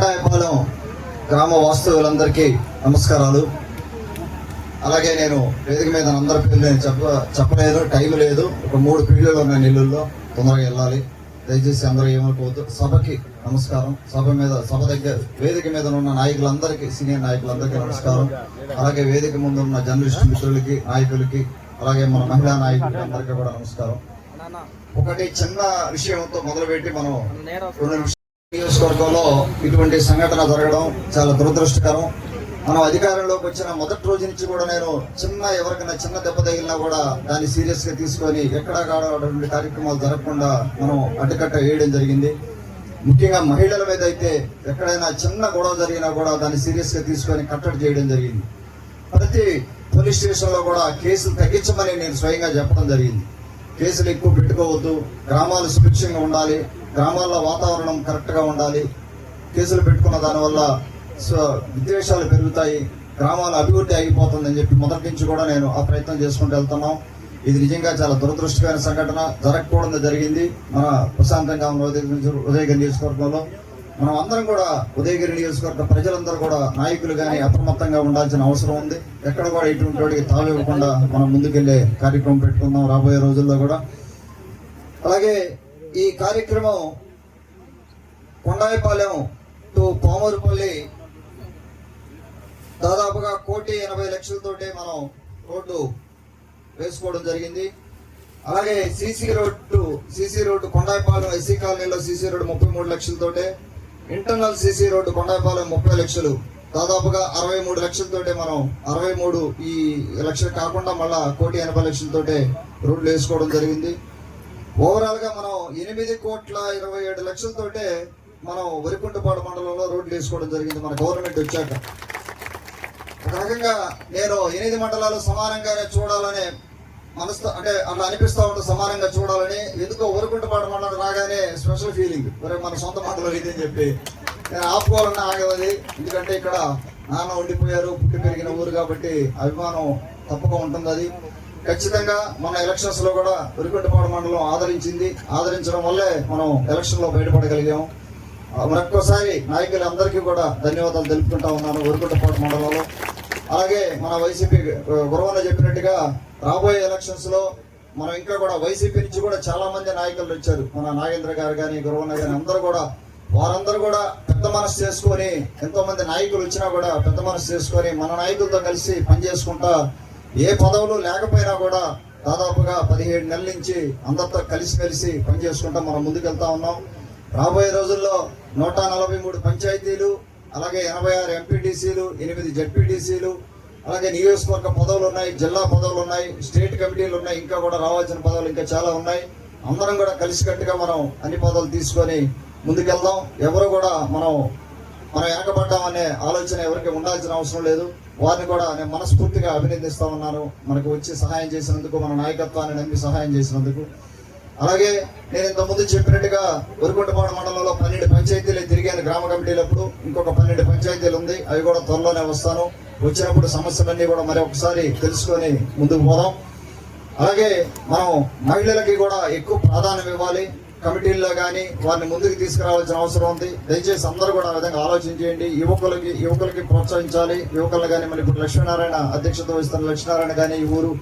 కొండాయపాలెం గ్రామ వాస్తవులందరికీ నమస్కారాలు. అలాగే నేను వేదిక మీద అందరి పేర్లు నేను చెప్ప చెప్పలేదు టైం లేదు. ఒక మూడు పీరియడ్లు ఉన్నాయి నెల్లూరులో. తొందరగా వెళ్ళాలి. దయచేసి అందరూ ఏమనుకోవద్దు. సభకి నమస్కారం. సభ మీద సభ దగ్గర వేదిక మీద ఉన్న నాయకులందరికీ సీనియర్ నాయకులందరికీ నమస్కారం. అలాగే వేదిక ముందు ఉన్న జర్నలిస్ట్ మిత్రులకి నాయకులకి అలాగే మన మహిళా నాయకులకి అందరికీ కూడా నమస్కారం. ఒకటి చిన్న విషయంతో మొదలుపెట్టి మనం రెండు నియోజకవర్గంలో ఇటువంటి సంఘటన జరగడం చాలా దురదృష్టకరం. మనం అధికారంలోకి వచ్చిన మొదటి రోజు నుంచి కూడా నేను చిన్న ఎవరికైనా చిన్న దెబ్బ తగిలినా కూడా దాన్ని సీరియస్గా తీసుకొని ఎక్కడా కాడటువంటి కార్యక్రమాలు జరగకుండా మనం అడ్డుకట్ట వేయడం జరిగింది. ముఖ్యంగా మహిళల మీద అయితే ఎక్కడైనా చిన్న గొడవ జరిగినా కూడా దాన్ని సీరియస్గా తీసుకొని కట్టడి చేయడం జరిగింది. ప్రతి పోలీస్ స్టేషన్లో కూడా కేసులు తగ్గించమని నేను స్వయంగా చెప్పడం జరిగింది. కేసులు ఎక్కువ పెట్టుకోవద్దు. గ్రామాలు సుభిక్షంగా ఉండాలి. గ్రామాల్లో వాతావరణం కరెక్ట్గా ఉండాలి. కేసులు పెట్టుకున్న దానివల్ల విద్వేషాలు పెరుగుతాయి. గ్రామాల అభివృద్ధి ఆగిపోతుందని చెప్పి మొదటి నుంచి కూడా నేను ఆ ప్రయత్నం చేసుకుంటూ వెళ్తున్నాం. ఇది నిజంగా చాలా దురదృష్టకరమైన సంఘటన. జరగకూడదు జరిగింది. మన ప్రశాంతంగా ఉన్న ఉదయ ఉదయగిరి నియోజకవర్గంలో. మనం అందరం కూడా ఉదయగిరి నియోజకవర్గ ప్రజలందరూ కూడా నాయకులు కానీ అప్రమత్తంగా ఉండాల్సిన అవసరం ఉంది. ఎక్కడ కూడా ఇటువంటి వాడికి తావివ్వకుండా మనం ముందుకెళ్ళే కార్యక్రమం పెట్టుకుందాం రాబోయే రోజుల్లో కూడా. అలాగే ఈ కార్యక్రమం కొండాయిపాలెం టు పామరుపల్లి దాదాపుగా కోటి ఎనభై లక్షలతోటి మనం రోడ్డు వేసుకోవడం జరిగింది. అలాగే CC road CC road Kondayipalem SC కాలనీలో సీసీ రోడ్డు ముప్పై మూడు లక్షలతోటే ఇంటర్నల్ సీసీ రోడ్డు కొండాయిపాలెం ముప్పై లక్షలు దాదాపుగా అరవై మూడు లక్షలతోటే మనం అరవై మూడు ఈ లక్షలు కాకుండా మళ్ళా కోటి ఎనభై లక్షలతోటే రోడ్లు వేసుకోవడం జరిగింది. ఓవరాల్గా మనం ఎనిమిది కోట్ల ఇరవై ఏడు లక్షలతోటే మనం వరికుంటపాడు మండలంలో రోడ్లు వేసుకోవడం జరిగింది మన గవర్నమెంట్ వచ్చాక. ఒక రకంగా నేను ఎనిమిది మండలాలు సమానంగానే చూడాలని మనసు అంటే అట్లా అనిపిస్తూ ఉంటుంది సమానంగా చూడాలని ఎందుకో ఊరుకుంటపాడు మండలం రాగానే స్పెషల్ ఫీలింగ్ మరి మన సొంత మండలం ఇది అని చెప్పి నేను ఆపుకోవాలన్నా ఆగవది ఎందుకంటే ఇక్కడ నాన్న ఉండిపోయారు పుట్టి పెరిగిన ఊరు కాబట్టి అభిమానం తప్పక ఉంటుంది అది. ఖచ్చితంగా మన ఎలక్షన్స్లో కూడా ఉరికొండపాడు మండలం ఆదరించింది. ఆదరించడం వల్లే మనం ఎలక్షన్లో బయటపడగలిగాం. ఆ, మరొక్కసారి నాయకులందరికీ కూడా ధన్యవాదాలు తెలుపుకుంటా ఉన్నాను ఉరికొండపాడు మండలంలో. అలాగే మన వైసీపీ గురవన్న చెప్పినట్టుగా రాబోయే ఎలక్షన్స్లో మనం ఇంకా కూడా వైసీపీ నుంచి కూడా చాలా మంది నాయకులు వచ్చారు. మన నాగేంద్ర గారు కానీ గురవన్న గారు అందరూ కూడా. వారందరూ కూడా పెద్ద మనసు చేసుకొని ఎంతో మంది నాయకులు వచ్చినా కూడా పెద్ద మనసు చేసుకొని మన నాయకులతో కలిసి పనిచేసుకుంటా ఏ పదవులు లేకపోయినా కూడా దాదాపుగా పదిహేడు నెలల నుంచి అందరితో కలిసిమెలిసి పనిచేసుకుంటా మనం ముందుకెళ్తా ఉన్నాం. రాబోయే రోజుల్లో నూట నలభై మూడు పంచాయతీలు అలాగే ఎనభై ఆరు ఎంపీటీసీలు ఎనిమిది జడ్పీటీసీలు అలాగే నియోజకవర్గ పదవులు ఉన్నాయి జిల్లా పదవులు ఉన్నాయి స్టేట్ కమిటీలు ఉన్నాయి ఇంకా కూడా రావాల్సిన పదవులు ఇంకా చాలా ఉన్నాయి. అందరం కూడా కలిసికట్టుగా మనం అన్ని పదవులు తీసుకొని ముందుకెళ్దాం. ఎవరు కూడా మనం మనం వెనకబడ్డామనే ఆలోచన ఎవరికి ఉండాల్సిన అవసరం లేదు. వారిని కూడా నేను మనస్ఫూర్తిగా అభినందిస్తా ఉన్నాను. మనకు వచ్చి సహాయం చేసినందుకు మన నాయకత్వాన్ని నమ్మి సహాయం చేసినందుకు. అలాగే నేను ఇంతకుముందు ముందు చెప్పినట్టుగా ఉరుకుంటపాడు మండలంలో పన్నెండు పంచాయతీలు తిరిగాను గ్రామ కమిటీలప్పుడు ఇంకొక పన్నెండు పంచాయతీలు ఉంది. అవి కూడా త్వరలోనే వస్తాను. వచ్చినప్పుడు సమస్యలన్నీ కూడా మరి ఒకసారి తెలుసుకొని ముందుకు పోదాం. అలాగే మనం మహిళలకి కూడా ఎక్కువ ప్రాధాన్యం ఇవ్వాలి. కమిటీల్లో కానీ వారిని ముందుకు తీసుకురావాల్సిన అవసరం ఉంది. దయచేసి అందరూ కూడా ఆ విధంగా ఆలోచన చేయండి. యువకులకి యువకులకి ప్రోత్సహించాలి. యువకులు కానీ మరి ఇప్పుడు లక్ష్మీనారాయణ అధ్యక్షత వహిస్తున్న లక్ష్మీనారాయణ కానీ ఈ ఊరు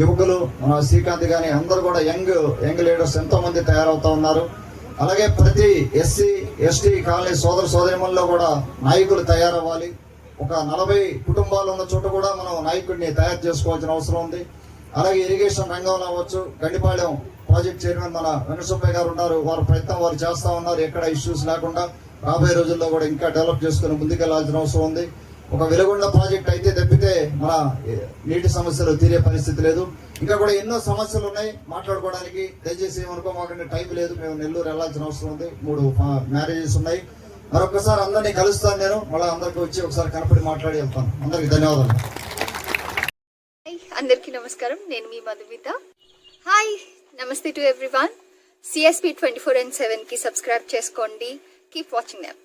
యువకులు మన శ్రీకాంత్ కానీ అందరూ కూడా యంగ్ యంగ్ లీడర్స్ ఎంతోమంది తయారవుతూ తయారవుతా ఉన్నారు. అలాగే ప్రతి ఎస్సీ ఎస్టీ కాలనీ సోదర సోదరిమల్లో కూడా నాయకులు తయారవ్వాలి. ఒక నలభై కుటుంబాలు ఉన్న చోట కూడా మనం నాయకుడిని తయారు చేసుకోవాల్సిన అవసరం ఉంది. అలాగే ఇరిగేషన్ రంగంలో అవ్వచ్చు. గండిపాళెం ప్రాజెక్ట్ చైర్మన్ మన వెంకటసుబ్బయ్య గారు ఉన్నారు. వారు ప్రయత్నం వారు చేస్తా ఉన్నారు. ఎక్కడ ఇష్యూస్ లేకుండా రాబోయే రోజుల్లో కూడా ఇంకా డెవలప్ చేసుకుని ముందుకెళ్ళాల్సిన అవసరం ఉంది. ఒక వెలుగొండ ప్రాజెక్ట్ అయితే తప్పితే మన నీటి సమస్యలు తీరే పరిస్థితి లేదు. ఇంకా కూడా ఎన్నో సమస్యలు ఉన్నాయి. మాట్లాడుకోవడానికి దయచేసి ఏమనుకో మాకు టైం లేదు. మేము నెల్లూరు వెళ్ళాల్సిన అవసరం ఉంది. మూడు మ్యారేజెస్ ఉన్నాయి. మరొకసారి అందరినీ కలుస్తాను నేను. మళ్ళీ అందరికి వచ్చి ఒకసారి కనపడి మాట్లాడి వెళ్తాను. అందరికి ధన్యవాదాలు. అందరికీ నమస్కారం. నేను మీ మధుమిత. హాయ్ నమస్తే to everyone CSP twenty four and సెవెన్కి సబ్స్క్రైబ్ చేసుకోండి. Keep watching them